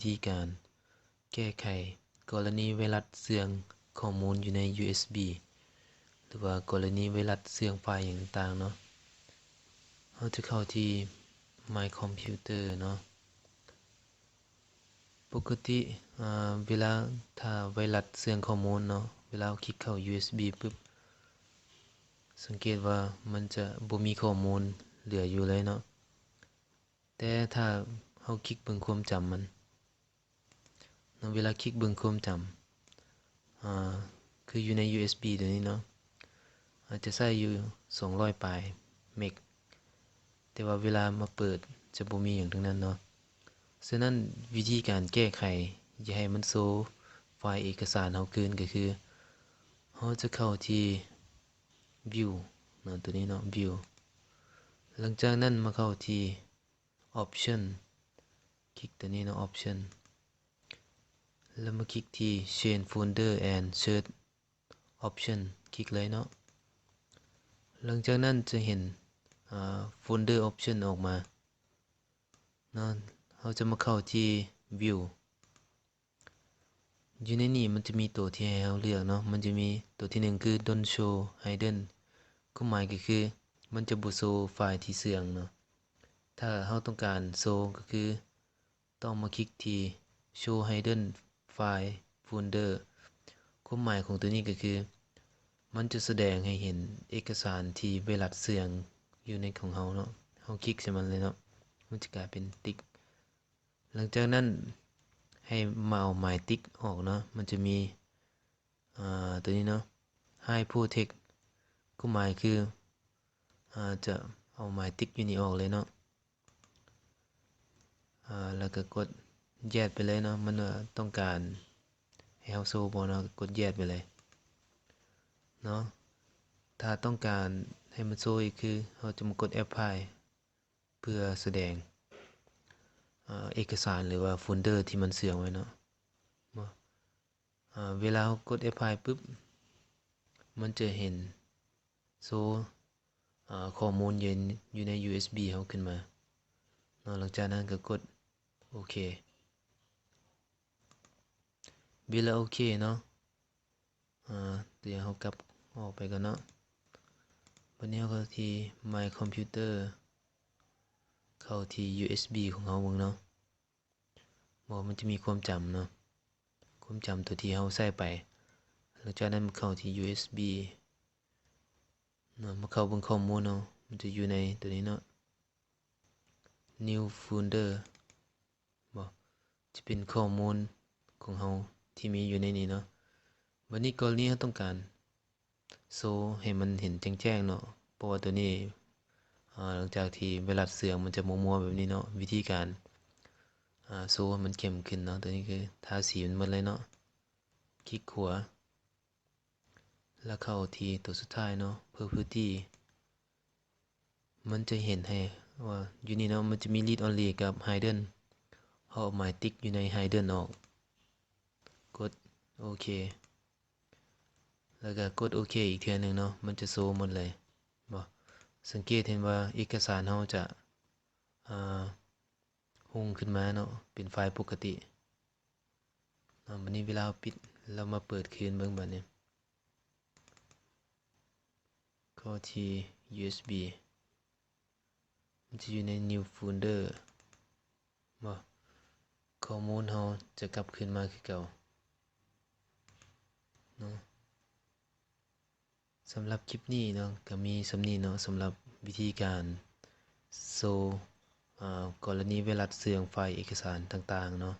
วิธีการ แก้ไข กรณีไวรัสเสื่องข้อมูลอยู่ใน USB หรือว่ากรณีไวรัสเสื่องไฟล์อย่างต่างเนาะเราจะเข้าที่ My Computer เนาะปกติเวลาถ้าไวรัสเสื่องข้อมูลเนาะเวลาคลิกเข้า USB ปึ๊บสังเกตว่ามันจะบ่มีข้อมูลเหลืออยู่เลยเนาะแต่ถ้าเฮาคลิกเบิ่งความจำมัน เนะเวลาคลิกเบิ่งความจำคืออยู่ใน USB ตัวนี้เนาะอาจจะใช้อยู่200ปลายเมกแต่ว่าเวลามาเปิดจะบ่มีหยังทั้งนั้นเนาะฉะนั้นวิธีการแก้ไข อย่าให้มันโซไฟล์เอกสารเฮาเกินก็คือเฮาจะเข้าที่ view เนาะตัวนี้เนาะ view หลังจากนั้นมาเข้าที่ option คลิกตัวนี้เนาะ option แล้วมาคลิกที่ change folder and search option คลิกเลยเนาะ หลังจากนั้นจะเห็น folder option ออกมาเนาะเราจะมาเข้าที่ view อยู่ในนี้มันจะมีตัวที่ให้เราเลือกเนาะ มันจะมีตัวที่หนึ่งคือ don't show hidden ก็หมายก็คือมันจะบ่โชว์ไฟล์ที่เสื่องเนาะ ถ้าเราต้องการโชว์ก็คือต้องมาคลิกที่ show hidden file folder ความหมายของตัวนี้ก็คือ มันจะแสดงให้เห็นเอกสารที่ไวรัสเสื่องอยู่ในของเราเนาะเราคลิกใส่มันเลยเนาะ มันจะกลายเป็นติ๊ก หลังจากนั้นให้มาเอาหมายติ๊กออกเนาะ มันจะมีตัวนี้เนาะ High Protect ก็หมายคืออาจะเอาหมายติ๊กอยู่นี่ออกเลยเนาะแล้วก็กด แยกไปเลยเนาะ มันต้องการให้เราโซบ่เนาะ กดแยกไปเลย เนาะ ถ้าต้องการให้มันโซอีกคือ เราจะมากด Apply เพื่อแสดงเอกสารหรือว่าโฟลเดอร์ที่มันเสื่อมไว้เนาะเวลากด Apply ปุ๊บ มันจะเห็นโซข้อมูลเย็นอยู่ใน USB เขาขึ้นมา หลังจากนั้นก็กด โอเค วลาโอเคเนาะเดี๋ยวเขากลับออกไปกันเนาะวันนี้เขาที่ My Computer เข้าที่ USB ของเขาเบิ่งเนาะบอกมันจะมีความจำเนาะความจำตัวที่เขาใส่ไปหลังจากนั้นมาเข้าที่ USB เนาะมาเข้าเบิ่งข้อมูลเนาะมันจะอยู่ในตัวนี้เนาะ New Folder บอกจะเป็นข้อมูลของเรา ที่มีอยู่ในนี้เนาะวันนี้กรณีเราต้องการโซให้มันเห็นแจ้งๆเนาะเพราะว่าตัวนี้หลังจากที่เวลาเสื่อมมันจะมัวๆแบบนี้เนาะวิธีการโซ่มันเข้มขึ้นเนาะตัวนี้คือทาสีมันหมดเลยเนาะคลิกขวาแล้วเข้าทีตัวสุดท้ายเนาะ property มันจะเห็นให้ว่าอยู่นี่เนาะมันจะมี read only กับ hidden เอาหมายติ๊กอยู่ใน hidden ออก กดโอเค แล้วก็กดโอเคอีกเทียนึงเนาะ มันจะโซหมดเลยบอกสังเกตเห็นว่าเอกสารเราจะหุ่งขึ้นมาเนาะ เป็นไฟล์ปกติวันนี้เวลาปิด เรามาเปิดคืนเบิ่งบัดนี้ก็ที่ USB มันจะอยู่ใน new folder บ่ข้อมูลเราจะกลับคืนมาคือเก่า เนาะสำหรับคลิปนี้เนาะก็มีสำนีเนาะสำหรับวิธีการโซกรณีเวลาเสื่องไฟเอกสารต่างๆเนาะ